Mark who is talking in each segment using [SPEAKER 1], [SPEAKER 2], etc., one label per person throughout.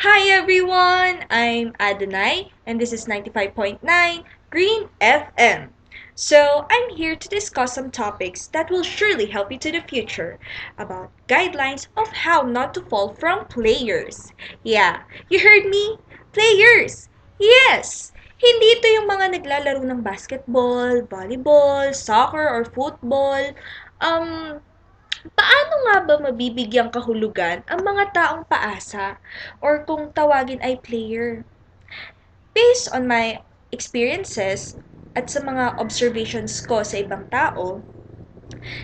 [SPEAKER 1] Hi everyone! I'm Adonai and this is 95.9 Green FM. So, I'm here to discuss some topics that will surely help you to the future about guidelines of how not to fall from players. Yeah, you heard me? Players! Yes! Hindi ito yung mga naglalaro ng basketball, volleyball, soccer, or football. Um, Paano nga ba mabibigyang kahulugan ang mga taong paasa or kung tawagin ay player? Based on my experiences at sa mga observations ko sa ibang tao,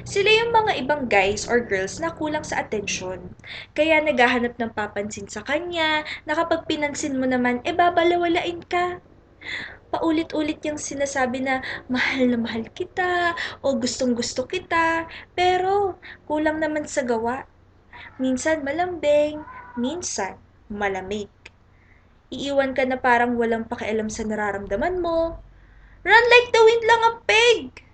[SPEAKER 1] sila yung mga ibang guys or girls na kulang sa atensyon. Kaya naghahanap ng papansin sa kanya, na mo naman, e babalawalain ka. Paulit-ulit yung sinasabi na mahal na mahal kita o gustong gusto kita, pero kulang naman sa gawa. Minsan malambing, minsan malamig. Iiwan ka na parang walang pakialam sa nararamdaman mo. Run like the wind lang ang peg!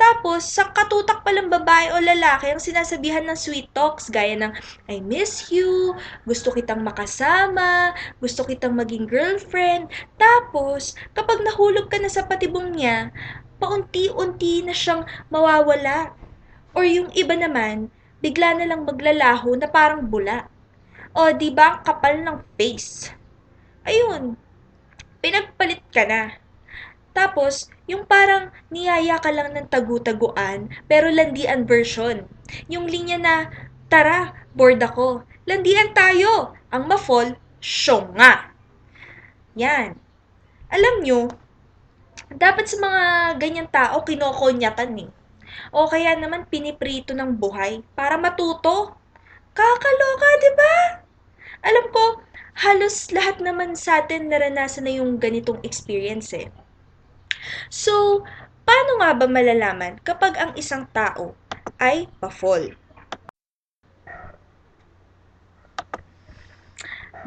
[SPEAKER 1] Tapos, sa katutak palang babae o lalaki ang sinasabihan ng sweet talks gaya ng I miss you, gusto kitang makasama, gusto kitang maging girlfriend. Tapos, kapag nahulog ka na sa patibong niya, paunti-unti na siyang mawawala. Or yung iba naman, bigla na lang maglalaho na parang bula. O, di ba kapal ng face? Ayun, pinagpalit ka na. Tapos, yung parang niyaya ka lang ng tagu-taguan, pero landian version. Yung linya na, tara, bored ako. Landian tayo. Ang ma-fall, syong nga. Yan. Alam nyo, dapat sa mga ganyang tao, kinokonyatan eh. O kaya naman piniprito ng buhay para matuto. Kakaloka, di ba? Alam ko, halos lahat naman sa atin naranasan na yung ganitong experience eh. So, paano nga ba malalaman kapag ang isang tao ay pa-fall?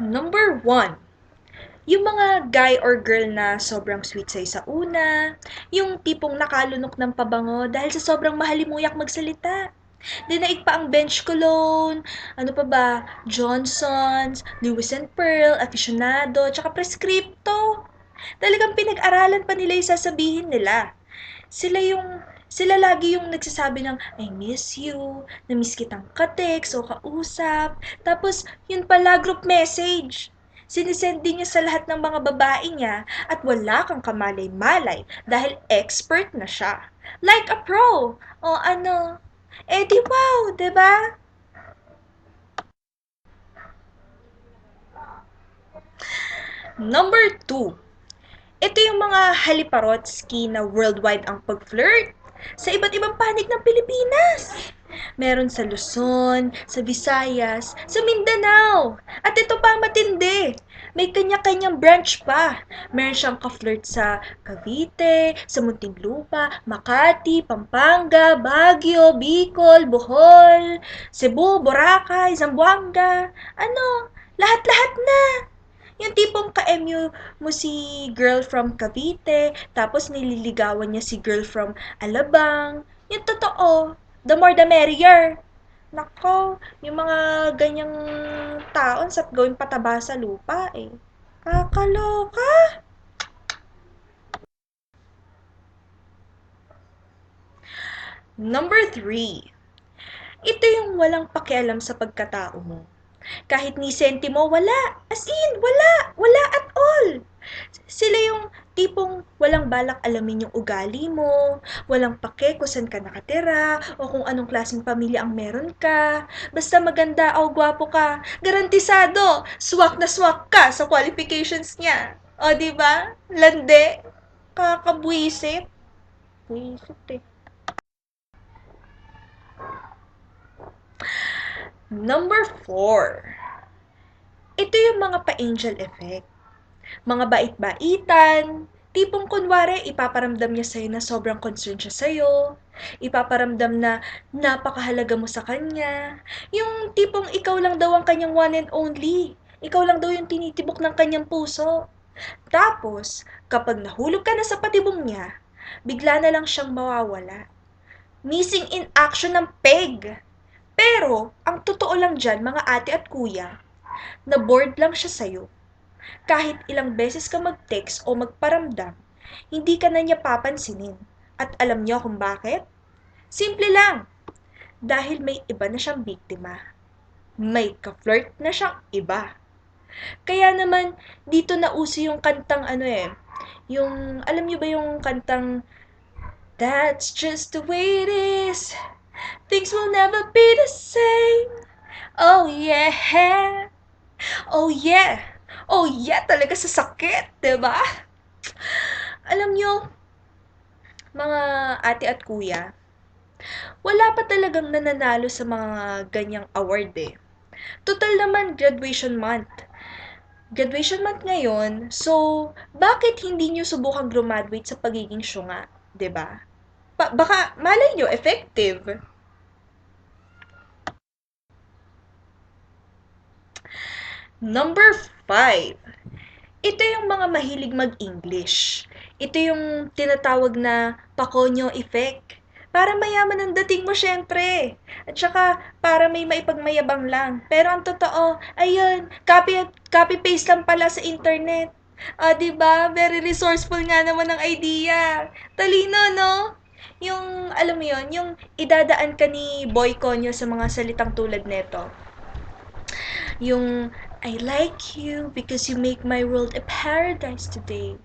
[SPEAKER 1] Number one, yung mga guy or girl na sobrang sweet sa'yo sa una, yung tipong nakalunok ng pabango dahil sa sobrang mahalimuyak magsalita. Dinaig pa ang bench cologne, ano pa ba, Johnson's, Lewis and Pearl, aficionado, tsaka prescripto. Talagang pinag-aralan pa nila yung sasabihin nila. Sila yung sila lagi yung nagsasabi ng I miss you, na-miss kitang ka-text o kausap. Tapos, yun pala group message. Sinisend din niya sa lahat ng mga babae niya at wala kang kamalay-malay dahil expert na siya. Like a pro. O ano, eh di wow, ba? Diba? Number two, ito yung mga haliparotski na worldwide ang pag-flirt sa iba't ibang panig ng Pilipinas. Meron sa Luzon, sa Visayas, sa Mindanao. At ito pa matindi. May kanya-kanyang branch pa. Meron siyang ka-flirt sa Cavite, sa Muntinlupa, Makati, Pampanga, Baguio, Bicol, Bohol, Cebu, Boracay, Zamboanga. Ano, lahat-lahat na. Yung tipong ka-MU mo si girl from Cavite, tapos nililigawan niya si girl from Alabang. Yung totoo, the more the merrier. Nako, yung mga ganyang taon sa gawing pataba sa lupa eh. Kakaloka! Number three, ito yung walang pakialam sa pagkatao mo. Kahit ni sentimo, wala. As in, wala. Wala at all. Sila yung tipong walang balak alamin yung ugali mo, walang pake kung saan ka nakatira, o kung anong klaseng pamilya ang meron ka. Basta maganda o gwapo ka, garantisado, swak na swak ka sa qualifications niya. O, di ba? Lande. Kakabwisit. Buisit eh. Number four, ito yung mga pa-angel effect. Mga bait-baitan, tipong kunwari ipaparamdam niya sa'yo na sobrang concerned siya sa'yo, ipaparamdam na napakahalaga mo sa kanya, yung tipong ikaw lang daw ang kanyang one and only, ikaw lang daw yung tinitibok ng kanyang puso. Tapos, kapag nahulog ka na sa patibong niya, bigla na lang siyang mawawala. Missing in action ng peg. Pero, ang totoo lang dyan, mga ate at kuya, na bored lang siya sa'yo. Kahit ilang beses ka mag-text o magparamdam, hindi ka na niya papansinin. At alam niyo kung bakit? Simple lang. Dahil may iba na siyang biktima. May ka-flirt na siyang iba. Kaya naman, dito na uso yung kantang ano eh, yung, alam niyo ba yung kantang That's just the way it is. Things will never be the same. Oh yeah. Oh yeah. Oh yeah, talaga sa sakit, 'di ba? Alam nyo, mga ate at kuya, wala pa talagang nananalo sa mga ganyang award eh. Total naman graduation month. Graduation month ngayon, so bakit hindi nyo subukang graduate sa pagiging syunga? ba? Pa- baka malay nyo effective. Number 5. Ito yung mga mahilig mag-English. Ito yung tinatawag na pakonyo effect. Para mayaman ang dating mo syempre. At saka para may maipagmayabang lang. Pero ang totoo, ayun, copy copy paste lang pala sa internet. Ah, 'di ba? Very resourceful nga naman ang idea. Talino, no? Yung alam mo 'yon, yung idadaan ka ni Boy Conyo sa mga salitang tulad nito. Yung I like you because you make my world a paradise today.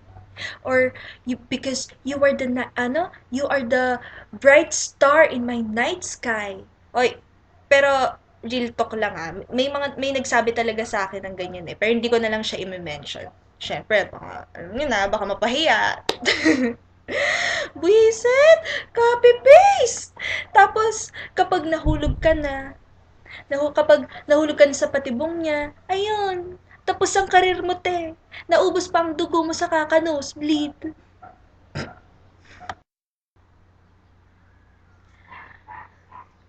[SPEAKER 1] Or you because you are the ano, you are the bright star in my night sky. Oy, pero real talk lang ah. May mga may nagsabi talaga sa akin ng ganyan eh. Pero hindi ko na lang siya i-mention. Syempre, baka, niyo na, baka mapahiya. Buisit! Copy-paste! Tapos, kapag nahulog ka na, nahu kapag nahulog ka na sa patibong niya, ayun, tapos ang karir mo, te. Naubos pa ang dugo mo sa kaka-nosebleed.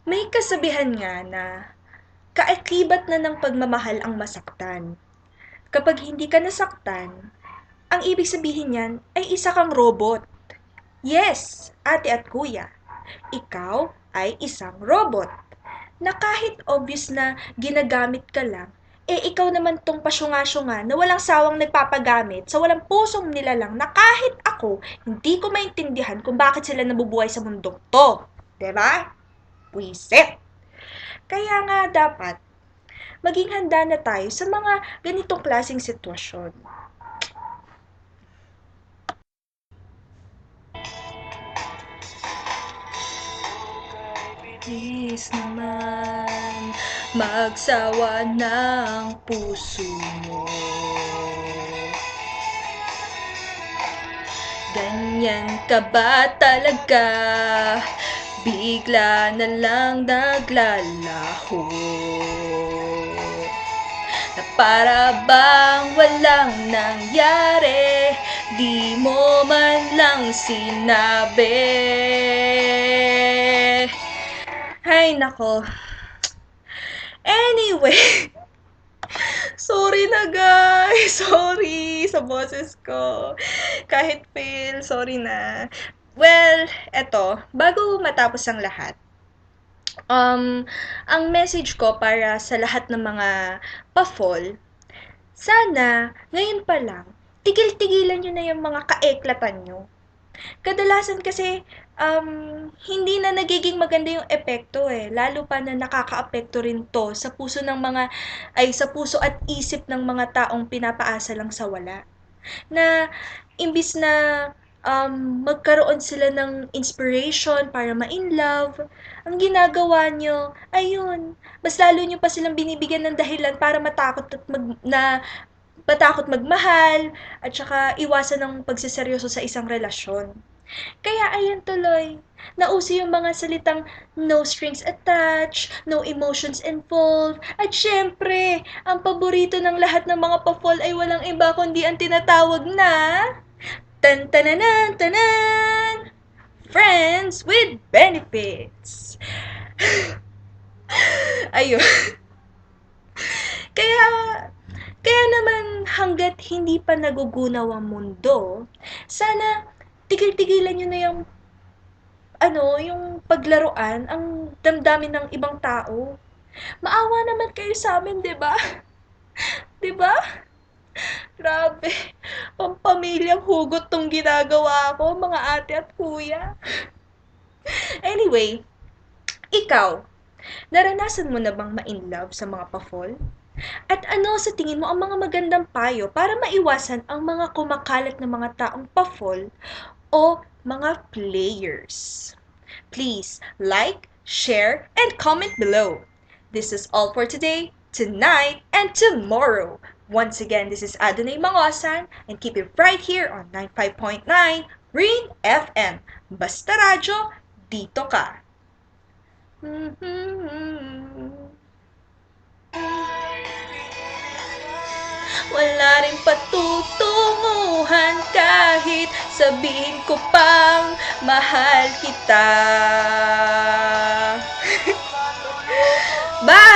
[SPEAKER 1] May kasabihan nga na, kaakibat na ng pagmamahal ang masaktan. Kapag hindi ka nasaktan, ang ibig sabihin niyan ay isa kang robot. Yes, ate at kuya, ikaw ay isang robot. Na kahit obvious na ginagamit ka lang, eh ikaw naman tong pasyunga-syunga na walang sawang nagpapagamit sa walang pusong nila lang na kahit ako, hindi ko maintindihan kung bakit sila nabubuhay sa mundong to. ba? Diba? Wisit! Kaya nga dapat, maging handa na tayo sa mga ganitong klaseng sitwasyon. Please naman, magsawa ng puso mo. Ganyan ka ba talaga? Bigla na lang naglalaho Na para bang walang nangyari Di mo man lang sinabi Ay nako Anyway Sorry na guys, sorry sa boses ko. Kahit fail, sorry na. Well, eto, bago matapos ang lahat, um, ang message ko para sa lahat ng mga pa-fall, sana, ngayon pa lang, tigil-tigilan nyo na yung mga kaeklatan nyo. Kadalasan kasi, um, hindi na nagiging maganda yung epekto eh. Lalo pa na nakakaapekto rin to sa puso ng mga, ay sa puso at isip ng mga taong pinapaasa lang sa wala. Na, imbis na um, magkaroon sila ng inspiration para ma-in love, ang ginagawa nyo, ayun, mas lalo nyo pa silang binibigyan ng dahilan para matakot at mag, na matakot magmahal, at saka iwasan ng pagsiseryoso sa isang relasyon. Kaya ayan tuloy, nauso yung mga salitang no strings attached, no emotions involved, at syempre, ang paborito ng lahat ng mga pa-fall ay walang iba kundi ang tinatawag na tan tananan tanan friends with benefits. Ayun. Kaya kaya naman hanggat hindi pa nagugunaw ang mundo, sana tigil-tigilan nyo na yung ano, yung paglaruan, ang damdamin ng ibang tao. Maawa naman kayo sa amin, 'di ba? di ba? Grabe, pampamilyang hugot tong ginagawa ko, mga ate at kuya. Anyway, ikaw, naranasan mo na bang ma-inlove sa mga pa-fall? At ano sa tingin mo ang mga magandang payo para maiwasan ang mga kumakalat na mga taong pa-fall o mga players? Please like, share, and comment below. This is all for today, tonight, and tomorrow. Once again, this is Adonai Mangosan, and keep it right here on 95.9 Green FM. Basta radyo, dito ka. Wala rin patutunguhan kahit sabihin ko pang mahal kita. Bye!